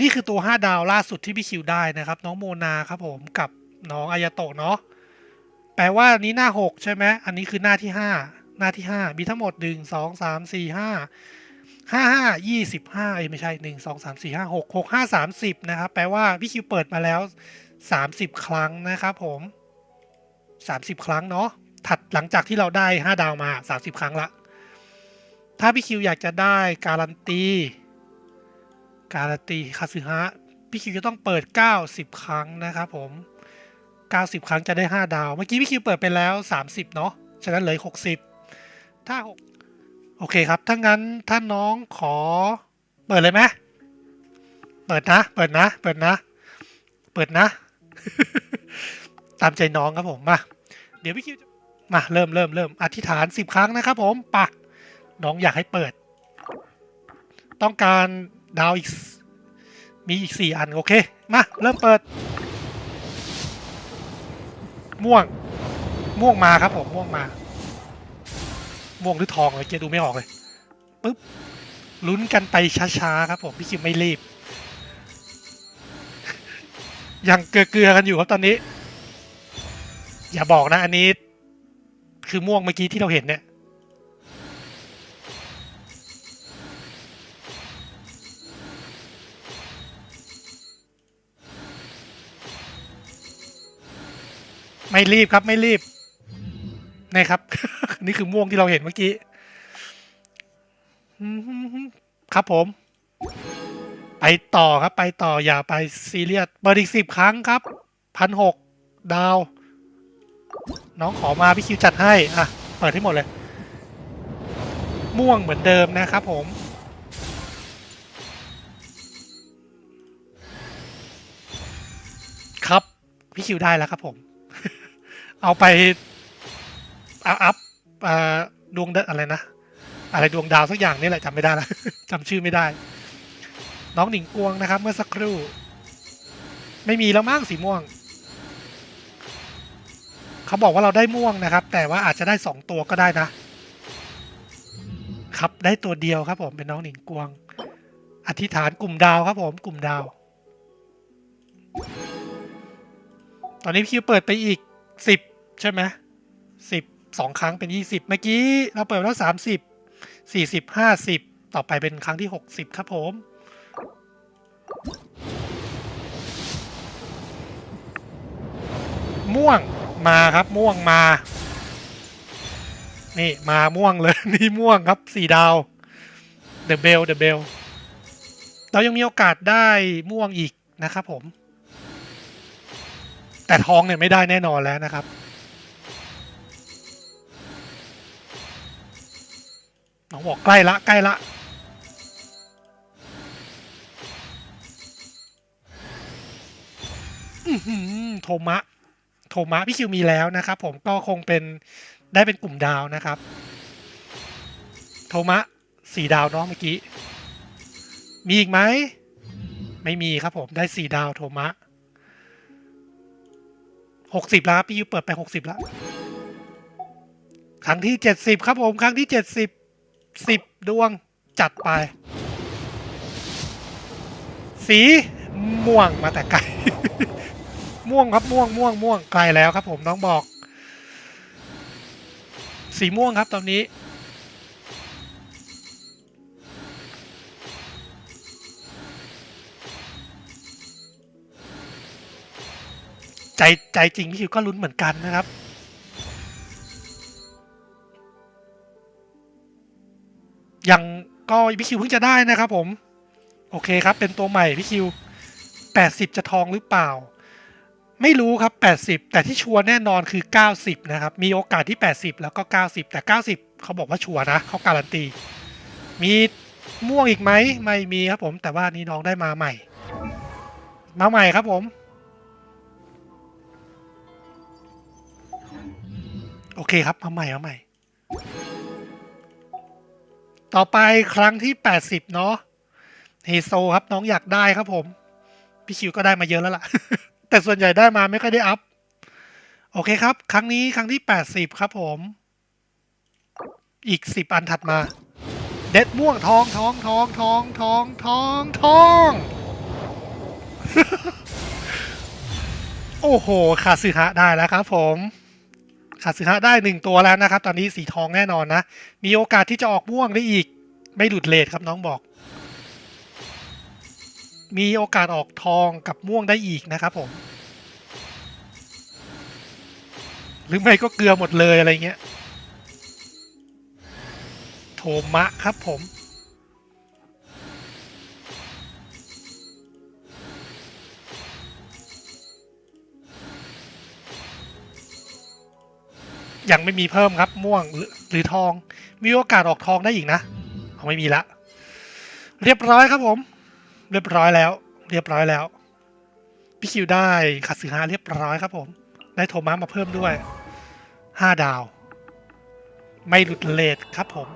นี่คือตัว 5 ดาวล่าสุดที่พี่คิวได้นะครับ น้องโมนาครับผมกับน้องอายาโตะเนาะแปลว่านนี้หน้า 6 ใช่ไหมอันนี้คือหน้าที่ 5 หน้าที่ 5 มีทั้งหมด 1 2 3 4 5 5 5 25เอ้ยไม่ใช่ 1 2 3 4 5 6 6 5 30 นะครับ แปลว่าพี่คิวเปิดมาแล้ว 30 ครั้งนะครับผม 30 ครั้งเนาะถัดหลังจากที่เราได้ 5 ดาวมา 30 ครั้งละ ถ้าพี่คิวอยากจะได้การันตี การันตีคาซึฮะพี่คิวจะต้องเปิด 90 ครั้งนะครับผม 90 ครั้งจะได้ 5 ดาว เมื่อกี้พี่คิวเปิดไปแล้ว 30 เนาะฉะนั้นเหลือ60 ถ้า6โอเคครับ ถ้างั้นถ้าน้องขอ เปิดเลยไหมเปิดนะ เปิดนะ เปิดนะ เปิดนะ ตามใจน้องครับผม มา เดี๋ยวพี่คิวจะมา เริ่มเริ่มเริ่มอธิษฐาน 10 ครั้งนะครับผมปะน้องอยากให้เปิด ต้องการ ดาวอีก มีอีก4อัน โอเค มา เริ่มเปิด ม่วง ม่วงมาครับผม ม่วงมา ม่วงหรือทองเลยเจดูไม่ออกเลยปึ๊บลุ้นกันไปช้าๆครับผมพี่คิวไม่รีบ ยังเกลือๆกันอยู่ครับตอนนี้ อย่าบอกนะอันนี้ คือม่วงเมื่อกี้ที่เราเห็นเนี่ย ไม่รีบครับไม่รีบนี่ครับ นี่คือม่วงที่เราเห็นเมื่อกี้ครับผม ไปต่อครับ ไปต่ออย่าไปซีเรียสเปิดอีกสิบครั้งครับพันหกดาว น้องขอมาพี่คิวจัดให้อะเปิดให้หมดเลย ม่วงเหมือนเดิมนะครับผมครับ พี่คิวได้แล้วครับผม เอาไปอัพอัพดวงอะไรนะ อะไรดวงดาวสักอย่างนี่แหละจำไม่ได้แล้วจำชื่อไม่ได้ น้องหนิงกวงนะครับ เมื่อสักครู่ ไม่มีแล้วมั้งสีม่วง เขาบอกว่าเราได้ม่วงนะครับ แต่ว่าอาจจะได้สองตัวก็ได้นะ ครับได้ตัวเดียวครับ ผมเป็นน้องหนิงกวง อธิษฐานกลุ่มดาวครับ ผมกลุ่มดาว ตอนนี้พี่คิวเปิดไปอีกสิบ ใช่ไหมสิบสองครั้งเป็นยี่สิบเมื่อกี้เราเปิดแล้วสามสิบสี่สิบห้าสิบต่อไปเป็นครั้งที่หกสิบครับผม ม่วงมาครับม่วงมา นี่มาม่วงเลย นี่ม่วงครับสี่ดาวเดอะเบลเดอะเบลเรายังมีโอกาสได้ม่วงอีกนะครับผม แต่ทองเนี่ยไม่ได้แน่นอนแล้วนะครับ น้องบอกใกล้ละใกล้ละโทมะ โทมะพี่คิวมีแล้วนะครับ ผมก็คงเป็นได้เป็นกลุ่มดาวนะครับ โทมะสี่ดาวเนาะเมื่อกี้ มีอีกไหม ไม่มีครับผมได้สี่ดาวโทมะหกสิบแล้วครับพี่ยูเปิดไปหกสิบแล้ว ครั้งที่เจ็ดสิบครับผม ครั้งที่เจ็ดสิบ สิบดวงจัดไป สีม่วงมาแต่ไกล ม่วงครับม่วงม่วงม่วงไกลแล้วครับ ผมน้องบอก สีม่วงครับตอนนี้ ใจใจจริงพี่คิวก็ลุ้นเหมือนกันนะครับ ยังก็พี่คิวเพิ่งจะได้นะครับผม โอเคครับ เป็นตัวใหม่พี่คิว 80 จะทองหรือเปล่า ไม่รู้ครับ 80 แต่ที่ชัวร์แน่นอนคือ 90 นะครับ มีโอกาสที่ 80 แล้วก็ 90 แต่ 90 เขาบอกว่าชัวร์นะเขาการันตี มีม่วงอีกไหมไม่มีครับผม แต่ว่านี่น้องได้มาใหม่ มาใหม่ครับผม โอเคครับมาใหม่มาใหม่ ต่อไปครั้งที่ 80 เนาะเฮโซครับน้องอยากได้ครับผม พี่ชิวก็ได้มาเยอะแล้วล่ะ แต่ส่วนใหญ่ได้มาไม่ค่อยได้อัพ โอเคครับ ครั้งนี้ครั้งที่ 80 ครับผม อีก 10 อันถัดมา เด็ดม่วงทองทองทองทองทองทองทองโอ้โหคาซึฮะได้แล้วครับผม ขาดสึฮะได้หนึ่งตัวแล้วนะครับ ตอนนี้สีทองแน่นอนนะ มีโอกาสที่จะออกม่วงได้อีก ไม่หลุดเลทครับน้องบอก มีโอกาสออกทองกับม่วงได้อีกนะครับผม หรือไม่ก็เกลือหมดเลยอะไรเงี้ย โทมะครับผม ยังไม่มีเพิ่มครับ ม่วงหรือหรือทอง มีโอกาสออกทองได้อีกนะเขาไม่มีละ เรียบร้อยครับผม เรียบร้อยแล้ว เรียบร้อยแล้วพี่คิวได้ขัดสือฮาเรียบร้อยครับผม ได้โทมัสมาเพิ่มด้วยห้าดาว ไม่หลุดเลทครับผม